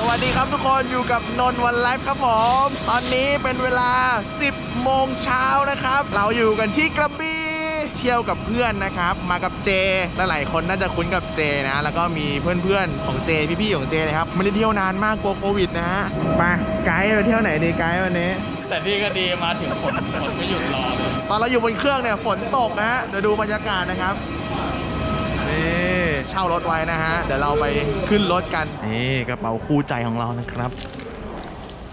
สวัสดีครับทุกคนอยู่กับนนท์วันไลฟ์ครับผม ตอนนี้เป็นเวลา 10 โมงเช้านะครับ เราอยู่กันที่กระบี่ เที่ยวกับเพื่อนนะครับ มากับเจและหลายคนน่าจะคุ้นกับเจนะ แล้วก็มีเพื่อนๆของเจพี่ๆของเจนะครับไม่ได้เที่ยวนานมากกลัวโควิดนะฮะไปไกด์ไปเที่ยวไหนดีไกด์วันนี้ แต่นี่ก็ดีมาถึงฝนฝนไม่หยุดรอเลยตอนเราอยู่บนเครื่องเนี่ยฝนตกนะฮะเดี๋ยวดูบรรยากาศนะครับนี่เช่ารถไว้นะฮะเดี๋ยวเราไปขึ้นรถกันนี่กระเป๋าคู่ใจของเรานะครับ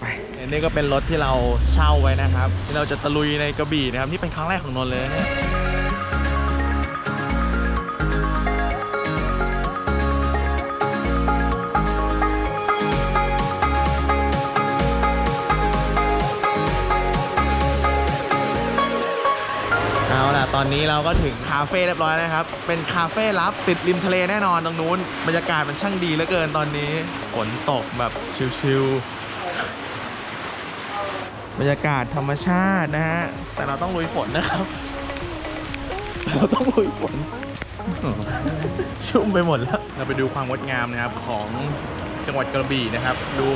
ไปนี่ก็เป็นรถที่เราเช่าไว้นะครับ ที่เราจะตะลุยในกระบี่นะครับ นี่เป็นครั้งแรกของนนท์เลยนะ อาล่ะตอนนี้เราก็ถึงคาเฟ่เรียบร้อยนะครับ เป็นคาเฟ่ลับติดริมทะเลแน่นอนตรงนู้น บรรยากาศมันช่างดีเหลือเกินตอนนี้ ฝนตกแบบชิวๆบรรยากาศธรรมชาตินะฮะ แต่เราต้องลุยฝนนะครับ เราต้องลุยฝน ชุ่มไปหมดแล้ว เราไปดูความงดงามนะครับของจังหวัดกระบี่นะครับ ดู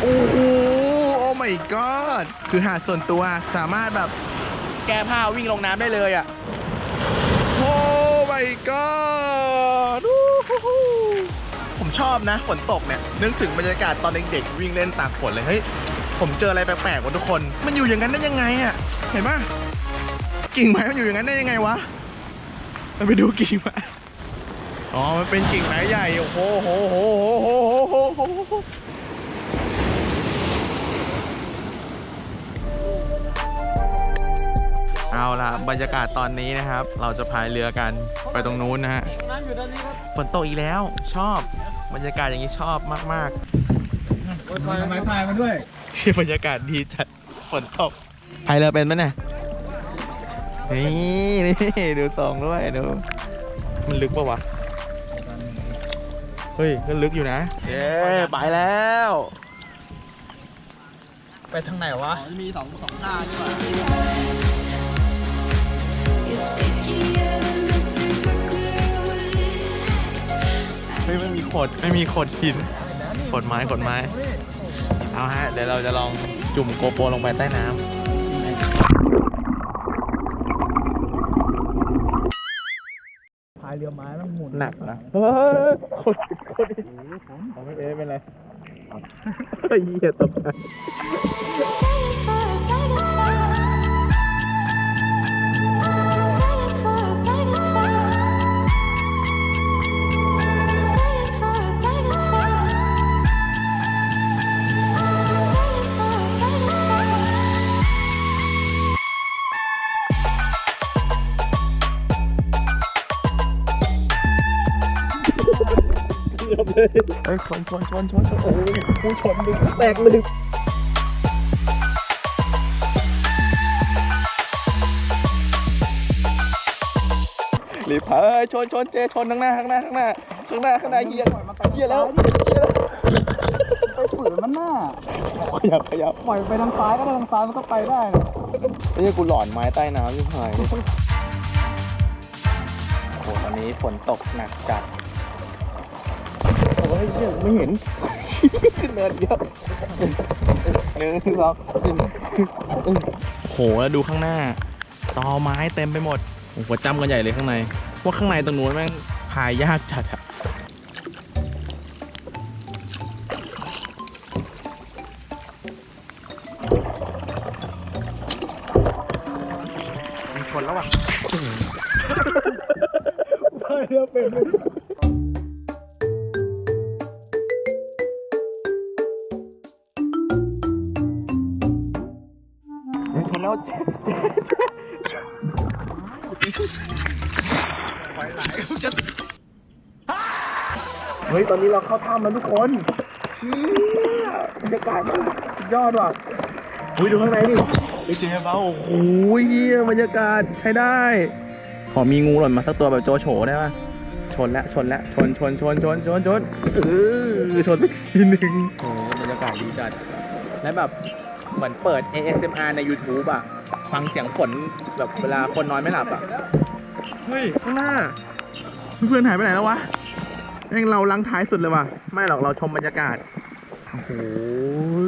โอ้โห โอ้ my god คือหาดส่วนตัวสามารถแบบ แก้ผ้าวิ่งลงน้ำได้เลยอะ โอ้ my god อู้หูหูผมชอบนะฝนตกเนี่ยนึกถึงบรรยากาศตอนเด็กๆวิ่งเล่นตากฝนเลยเฮ้ยผมเจออะไรแปลกๆว่ะทุกคน มันอยู่อย่างนั้นได้ยังไงอะ เห็นปะกิ่งไม้มันอยู่อย่างนั้นได้ยังไงวะเราไปดูกิ่งไม้อ๋อ มันเป็นกิ่งไม้ใหญ่ โอ้โหโหโหโหโหโหโห เอาล่ะบรรยากาศตอนนี้นะครับ เราจะพายเรือกันไปตรงนู้นนะฮะนั่งอยู่ด้านนี้ครับฝนตกอีกแล้วชอบบรรยากาศอย่างนี้ชอบมากโอ้ยไม้พายมาด้วยๆที่บรรยากาศดีจัดฝนตกพายเรือเป็นไหมเนี่ยนี่นี่ดูทรงด้วยดูมันลึกปะวะเฮ้ยก็ลึกอยู่นะเย้ไปแล้ว ไปทางไหนวะ มีสองสองท่าใช่ป่ะ You're ขดไม่มีขดหินขดไม้ขดไม้ เอาฮะ เดี๋ยวเราจะลองจุ่มโกโปรลงไปใต้น้ำพายเรือไม้ต้องหมุนหนักนะเฮ้ยคนคนเอาไม่เอ๊ะเป็นไรเฮ้ยเหี้ยตกใจ เฮ้ยชนชนชนชนชนโอ้โหผู้ชนดึงแตกเลยรีบพายชนชนเจชนข้างหน้าข้างหน้าข้างหน้าข้างหน้าข้างหน้าเฮียเฮียแล้วไปฝืนมันหน้าขยับขยับปล่อยไปทางซ้ายก็ได้ทางซ้ายมันก็ไปได้นะไอ้เหี้ยกูหลอนไม้ใต้น้ำยิ่งหายเลยโอ้โหตอนนี้ฝนตกหนักจัด้ยเหี้ยไม่เห็นขึ้นเนินเยอะหนึ่งสองโหแล้วดูข้างหน้าตอไม้เต็มไปหมดโอ้โหจำกันใหญ่เลยข้างในว่าข้างในตรงนู้นแม่งพายยากจัดอะ แล้วเจ๊เจ๊เจ๊เฮ้ย ตอนนี้เราเข้าถ้ำแล้วทุกคนเชี่ยบรรยากาศมันสุดยอดว่ะอุ้ยดูข้างในดิไอ้เจ๊เบาโอ้โหเยี่ยบรรยากาศใช้ได้ ขอมีงูหล่นมาสักตัวแบบโจโฉได้ป่ะชนแล้วชนแล้วชนชนชนชนชนชนเออชนสักทีหนึ่งโอ้โหบรรยากาศดีจัดและแบบ เหมือนเปิด ASMR ใน YouTube อะ ฟังเสียงฝนแบบเวลาคนนอนไม่หลับอะ เฮ้ย ข้างหน้า เพื่อนๆหายไปไหนแล้ววะแม่งเราลังท้ายสุดเลยว่ะ ไม่หรอกเราชมบรรยากาศ โอ้โห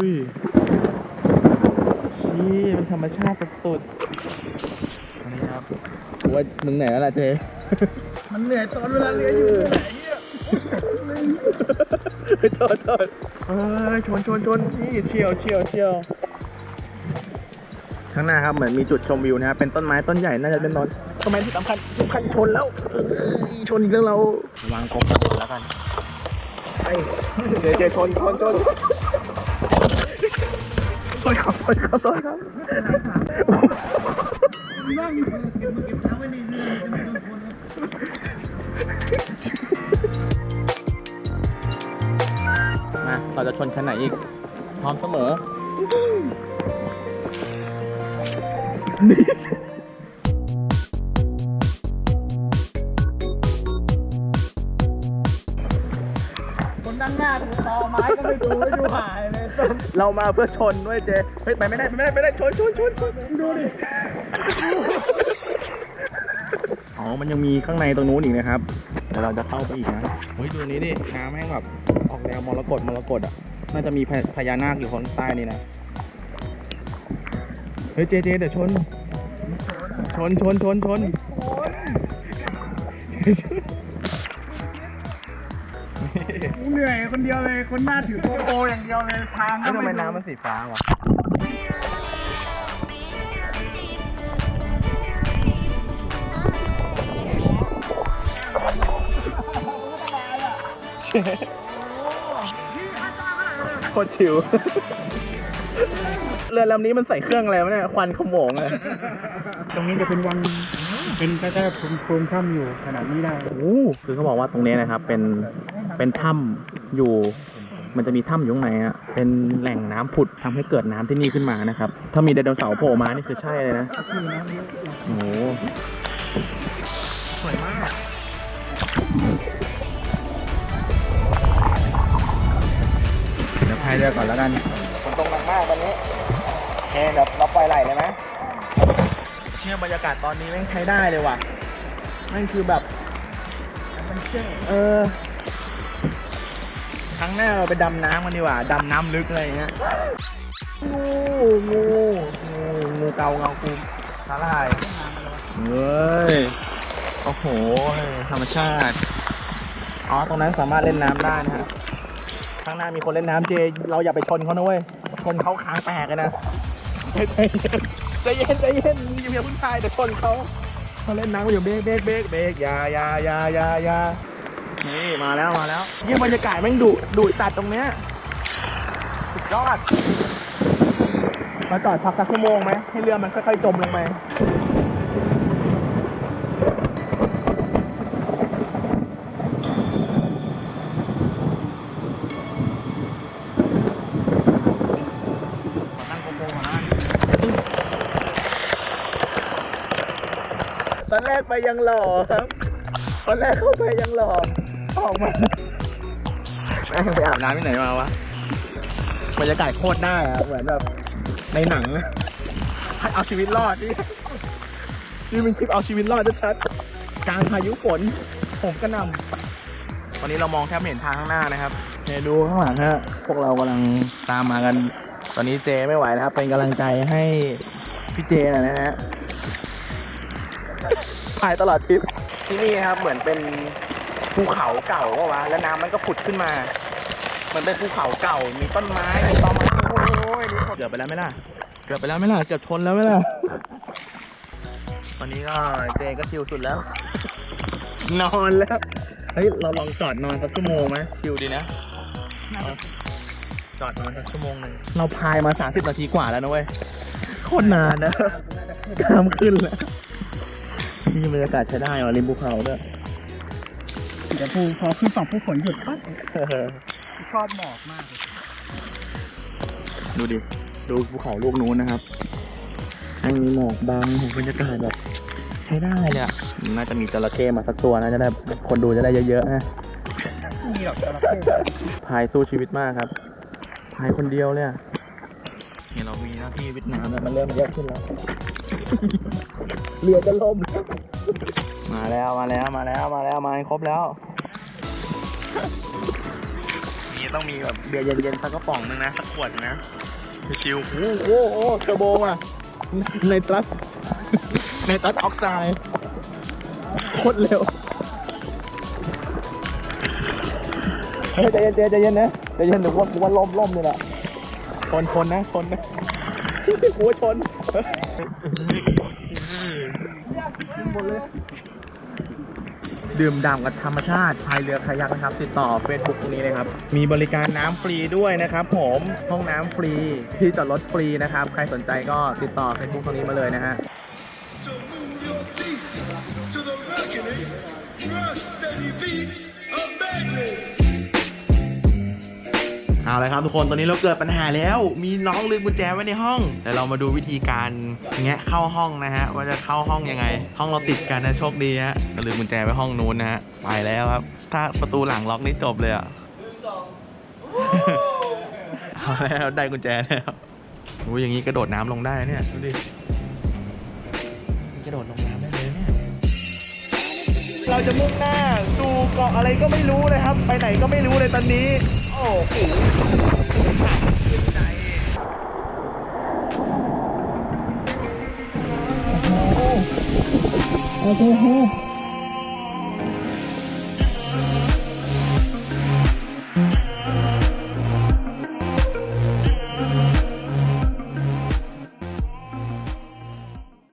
ยนี่เป็นธรรมชาติสุดๆอันนี้ครับกูว่ามึงไหนแล้วล่ะเจ๊ มันเหนื่อยตอนเวลาเรียนอยู่ไหนเนี่ยโทษโทษเอ้ยชนชนชนนี่เชี่ยวเชี่ยวเชี่ยว ข้างหน้าครับเหมือนมีจุดชมวิวนะครับเป็นต้นไม้ต้นใหญ่น่าจะเป็นต้นต้นไม้ที่สำคัญสำคัญชนแล้วเอ้ยชนอีกแล้วเราระวังกบแล้วกันไอ้เจเจชนชนชนโทษครับโทษครับโทษครับว่างอยู่เก็บมือเก็บเท้าไว้ในเรือจะไม่โดนคนนะมาเราจะชนชั้นไหนอีกพร้อมเสมอ คนด้านหน้าถือตอไม้ก็ไม่ดูไม่ดูหายเลยต้นเรามาเพื่อชนด้วยเจเฮ้ยไปไม่ได้ไปไม่ได้ไปไม่ได้ชนชนชนชนดูดิ อ๋อ มันยังมีข้างในตรงนู้นอีกนะครับ เดี๋ยวเราจะเข้าไปอีกนะ เฮ้ย ดูนี้ดิ น้ำแม่งแบบออกแนวมรกตมรกตอะ น่าจะมีพญพญานาคอยู่ข้างใต้นี่นะ เฮ้ยเจเจเดี๋ยวชน ชนชนชนชนกูเหนื่อยคนเดียวเลย คนหน้าถือโกโปรอย่างเดียวเลยทางเฮ้ยทำไมน้ำมันสีฟ้าวะโคตรชิว เรือลำนี้มันใส่เครื่องอะไรวะเนี่ย ควันขโมงเลยตรงนี้จะเป็นวัง เป็นใกล้ๆภูมิภูมิถ้ำอยู่ขนาดนี้ได้ โอ้คือเขาบอกว่าตรงนี้นะครับ เป็น เป็นถ้ำอยู่ มันจะมีถ้ำอยู่ข้างในอะเป็นแหล่งน้ำผุดทำให้เกิดน้ำที่นี่ขึ้นมานะครับ ถ้ามีไดโนเสาร์โผล่มานี่คือใช่เลยนะ โอ้โห สวยมาก เดี๋ยวพายเรือก่อนแล้วกันฝนตกหนักมากตอนนี้โอ เคเดี๋ยวเราปล่อยไหลเลยไหมเนี่ยบรรยากาศตอนนี้แม่งใช้ได้เลยว่ะแม่งคือแบบมันเชื่อเอครั้งหน้าเราไปดำน้ำกันดีกว่าดำน้ำลึกอะไรเงี้ยงูงูงูงูเกาเงาคูสาลายเฮ้ยโอ้โหธรรมชาติอ๋อตรงนั้นสามารถเล่นน้ำได้นะฮะข้างหน้ามีคนเล่นน้ำเจ เราอย่าไปชนเขานะเว้ยชนเขาค้างแตกเลยนะ ใจเย็นใจเย็นอย่าอย่าเพิ่งทายเดี๋ยวชนเขาเขาเล่นน้ำอยู่เบรกเบรกเบรกเบรกอยาอยาอยาอยาอยานี่มาแล้วมาแล้วเยี่ยบรรยากาศแม่งดุดุจัดตรงเนี้ยสุดยอดมาจอดพักสักชั่วโมงไหมให้เรือมันค่อยๆจมลงไปนั่งโกโปรก่อนนะตอนแรก ไปยังหล่อครับตอนแรกเข้าไปยังหล่อออกมาแม่งไปอาบน้ำที่ไหนมาวะบรรยากาศโคตรได้อะเหมือนแบบในหนังอะให้เอาชีวิตรอดนี่นี่เป็นคลิปเอาชีวิตรอดชัดๆกลางพายุฝนผมกระหนำตอนนี้เรามองแทบไม่เห็นทางข้างหน้านะครับเนี่ยดูข้างหลังฮะพวกเรากำลังตามมากัน ตอนนี้เจไม่ไหวนะครับ เป็นกำลังใจให้พี่เจหน่อยนะฮะ ถ่ายตลอดทริปที่นี่ครับเหมือนเป็นภูเขาเก่าก็วะแล้วน้ำมันก็ผุดขึ้นมา มันเป็นภูเขาเก่า มีต้นไม้ มีตอไม้โอ้ยนี่เกือบไปแล้วไหมล่ะ เกือบไปแล้วไหมล่ะ เกือบชนแล้วไหมล่ะตอนนี้ก็เจก็ชิลสุดแล้ว นอนแล้ว เฮ้ย เราลองจอดนอนสักชั่วโมงไหมชิลดีนะเอาจอดนอนสักชั่วโมงหนึ่งเราพายมาสามสิบนาทีกว่าแล้วนะเว้ย โคตรนานนะกล้ามขึ้นแล้ว นี่บรรยากาศใช้ได้ว่ะริมภูเขาด้วยเดี๋ยวภูพอขึ้นฝั่งภูฝนหยุดปั๊บชอบหมอกมากเลยดูดิ ดูภูเขาลูกนู้นนะครับยังมีหมอกบางโหบรรยากาศแบบใช้ได้เลยอะน่าจะมีจระเข้มาสักตัวนะจะได้คนดูจะได้เยอะๆนะมีหรอกจระเข้พายสู้ชีวิตมากครับ พายคนเดียวเลยอะ เนี่ยเรามีหน้าที่วิทย์น้ำแล้วมันเริ่มเยอะขึ้นแล้ว เรือจะล่มแล้วมาแล้วมาแล้วมาแล้วมาแล้วมาให้ครบแล้ว นี่ต้องมีแบบเบียร์เย็นๆสักกระป๋องนึงนะสักขวดนึงนะชิวๆโอ้โหโอ้โหเทอร์โบอะในตรัสในตรัสออกไซด์โคตรเร็วเฮ้ยใจเย็นใจเย็นนะใจเย็นเดี๋ยวว่าว่าล่มล่มเลยแหละ ชนชนนะชนนะกูว่าชนดื่มด่ำกับธรรมชาติพายเรือคายักนะครับ ติดต่อ Facebook ตรงนี้เลยครับ มีบริการน้ำฟรีด้วยนะครับ ผมห้องน้ำฟรีที่จอดรถฟรีนะครับ ใครสนใจก็ติดต่อ Facebook ตรงนี้มาเลยนะฮะ So move your feet to the reckoning, your steady beat of madness. เอาลยครับทุกคนตอนนี้เราเกิดปัญหาแล้ว มีน้องลืมกุญแจไว้ในห้องแต่เรามาดูวิธีการแงะเข้าห้องนะฮะว่าจะเข้าห้องยังไง ห้องเราติดกันนะโชคดีฮะลืมกุญแจไว้ห้องนู้นนะฮะไปแล้วครับ ถ้าประตูหลังล็อกนี่จบเลยอะเอาแล้วได้กุญแจแล้วโอ้ยอย่างนี้กระโดดน้ำลงได้เนี่ยดูดิกระโดดลงน้ำได้เลยเนี่ยเราจะมุ่งหน้าสู่เกาะอะไรก็ไม่รู้เลยครับ ไปไหนก็ไม่รู้เลยตอนนี้ โอ้โห ชื่นใจโอ้โห